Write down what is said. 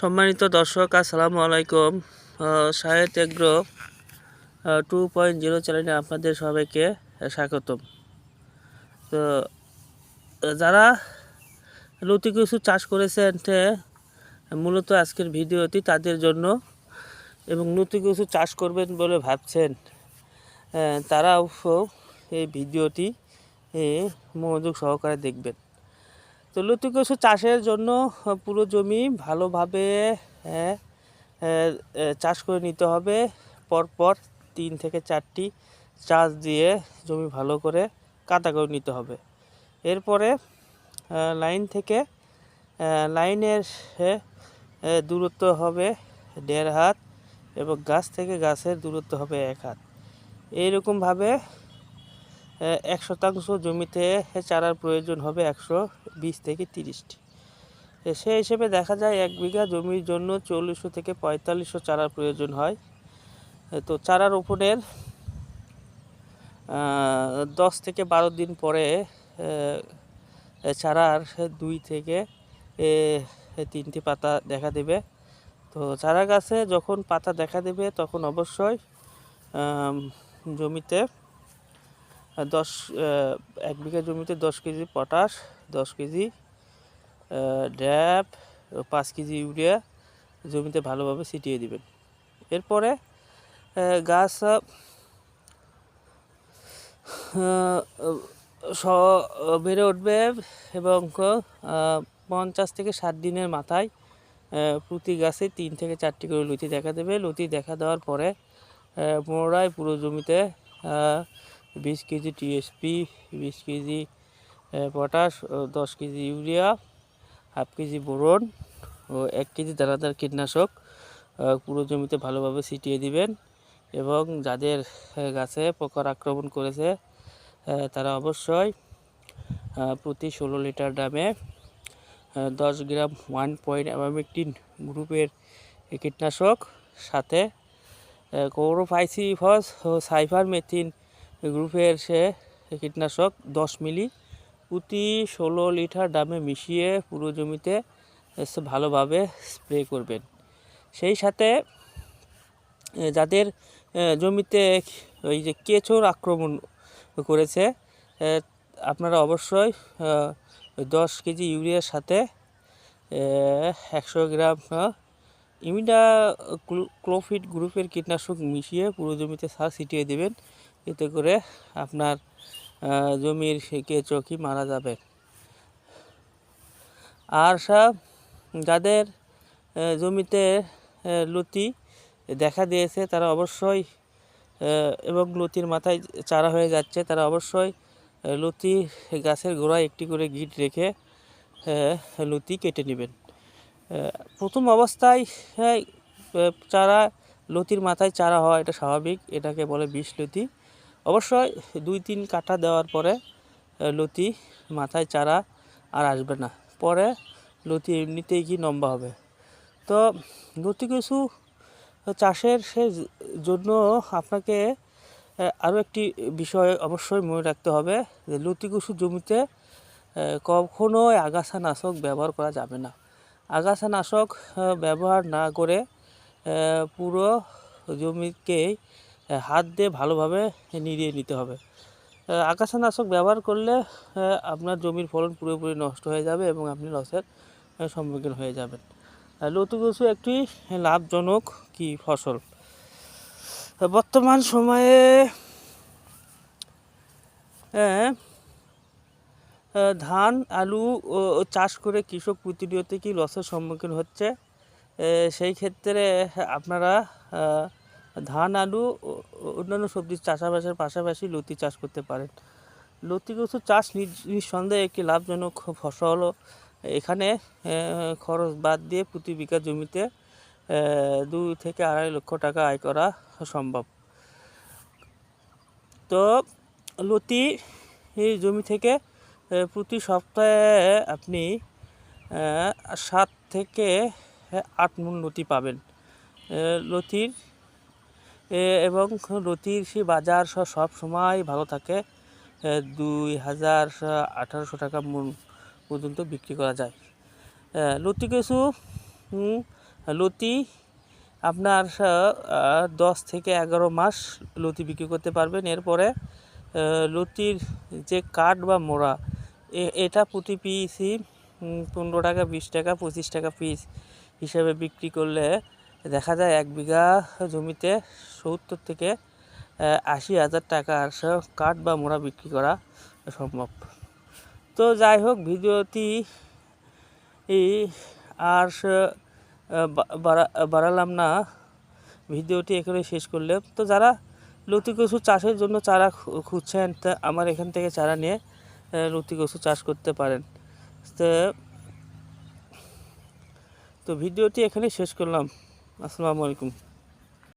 সম্মানিত দর্শক আসসালামু আলাইকুম। Sahed agro two point zero চ্যানেলে আপনাদের সবাইকে স্বাগতম। তো যারা লতি কচু চাষ করেছেন মূলত আজকের ভিডিওটি তাদের জন্য এবং লতি কচু চাষ করবেন বলে ভাবছেন আহ, তারা অবশ্য এই ভিডিওটি মনোযোগ সহকারে দেখবেন। তো লতি কচু চাষের জন্য পুরো জমি ভালোভাবে চাষ করে নিতে হবে। পরপর তিন থেকে চারটি চাষ দিয়ে জমি ভালো করে কাদা করে নিতে হবে। এরপরে লাইন থেকে লাইনের দূরত্ব হবে দেড় হাত এবং গাছ থেকে গাছের দূরত্ব হবে এক হাত। এইরকমভাবে এক শতাংশ জমিতে চারার প্রয়োজন হবে একশো বিশ থেকে তিরিশটি। সে হিসেবে দেখা যায় এক বিঘা জমির জন্য চল্লিশশো থেকে পঁয়তাল্লিশশো চারার প্রয়োজন হয়। তো চারা রোপণের দশ থেকে বারো দিন পরে চারার দুই থেকে তিনটি পাতা দেখা দেবে। তো চারা গাছে যখন পাতা দেখা দেবে তখন অবশ্যই জমিতে দশ এক বিঘা জমিতে দশ কেজি পটাশ, দশ কেজি ড্যাপ পাঁচ কেজি ইউরিয়া জমিতে ভালোভাবে ছিটিয়ে দিবেন। এরপরে গাছ বেড়ে উঠবে এবং পঞ্চাশ থেকে ষাট দিনের মাথায় প্রতি গাছে তিন থেকে চারটি করে লতি দেখা দেবে। লতি দেখা দেওয়ার পরে পুনরায় পুরো জমিতে বিশ কেজি টিএসপি, বিশ কেজি পটাশ দশ KG urea, half KG boron ও এক কেজি দানাদার কীটনাশক পুরো জমিতে ভালোভাবে ছিটিয়ে দিবেন এবং যাদের গাছে পোকার আক্রমণ করেছে তারা অবশ্যই প্রতি ষোলো লিটার দামে দশ গ্রাম ওয়ান পয়েন্ট অ্যামামেকটিন গ্রুপের কীটনাশক, সাথে ক্লোরোফাইসিফস ও সাইফার মেথিন গ্রুপের সে কীটনাশক দশ মিলি প্রতি ষোলো লিটার দামে মিশিয়ে পুরো জমিতে ভালোভাবে স্প্রে করবেন। সেই সাথে যাদের জমিতে ওই যে কেঁচোর আক্রমণ করেছে আপনারা অবশ্যই দশ কেজি ইউরিয়ার সাথে একশো গ্রাম ইমিডা ক্লোফিট গ্রুপের কীটনাশক মিশিয়ে পুরো জমিতে সার ছিটিয়ে দেবেন। এতে করে আপনার জমির কি মারা যাবে। আর সব যাদের জমিতে লতি দেখা দিয়েছে, তারা অবশ্যই এবং লতির মাথায় চারা হয়ে যাচ্ছে, তারা অবশ্যই লতি গাছের গোড়ায় একটি করে গিট রেখে লতি কেটে নেবেন। প্রথম অবস্থায় চারা, লতির মাথায় চারা হওয়া এটা স্বাভাবিক। এটাকে বলে বিষ লতি। অবশ্যই দুই তিন কাঠা দেওয়ার পরে লতি মাথায় চারা আর আসবে না। পরে লতি এমনিতেই কি লম্বা হবে। তো লতি কিছু চাষের সে জন্য আপনাকে আরও একটি বিষয় অবশ্যই মনে রাখতে হবে যে লতি কচু জমিতে কখনোই আগাছা নাশক ব্যবহার করা যাবে না। আগাছা নাশক আহ, ব্যবহার না করে পুরো জমিকে হাত দিয়ে ভালোভাবে নিড়িয়ে নিতে হবে। আহ, আগাছা নাশক ব্যবহার করলে আপনার জমির ফলন পুরোপুরি নষ্ট হয়ে যাবে এবং আপনি লসের সম্মুখীন হয়ে যাবেন। লতি কচু একটি লাভজনক কি ফসল? বর্তমান সময়ে ধান আলু চাষ করে কৃষক প্রতিনিয়ত কি লসের সম্মুখীন হচ্ছে? সেই ক্ষেত্রে আপনারা ধান, আলু অন্যান্য সবজির চাষাবাসের পাশাপাশি লতি চাষ করতে পারেন। লতি কচু চাষ নিঃসন্দেহে একটি লাভজনক ফসল। এখানে খরচ বাদ দিয়ে প্রতি বিঘা জমিতে দুই থেকে আড়াই লক্ষ টাকা আয় করা সম্ভব। তো, লতি জমি থেকে প্রতি সপ্তাহে আপনি সাত থেকে আট মন লতি পাবেন। লতির এবং লতির সেই বাজার সব সময় ভালো থাকে। দুই হাজার আঠারোশো টাকা পর্যন্ত বিক্রি করা যায়। লতি কিছু লতি আপনার দশ থেকে এগারো মাস লতি বিক্রি করতে পারবেন। এরপরে লতির যে কাঠ বা মোড়া এটা প্রতি পিসই পনেরো টাকা, বিশ টাকা, পঁচিশ টাকা পিস হিসাবে বিক্রি করলে দেখা যায় এক বিঘা জমিতে সত্তর থেকে আশি হাজার টাকার কাঠ বা মোড়া বিক্রি করা সম্ভব। তো যাই হোক, ভিডিওটি আর বাড়ালাম না। ভিডিওটি এখানে শেষ করলে তো যারা লতি কচু চাষের জন্য চারা খুঁজছেন, তা আমার এখান থেকে চারা নিয়ে লতি কচু চাষ করতে পারেন। তো তো ভিডিওটি এখানে শেষ করলাম। আসসালামু আলাইকুম।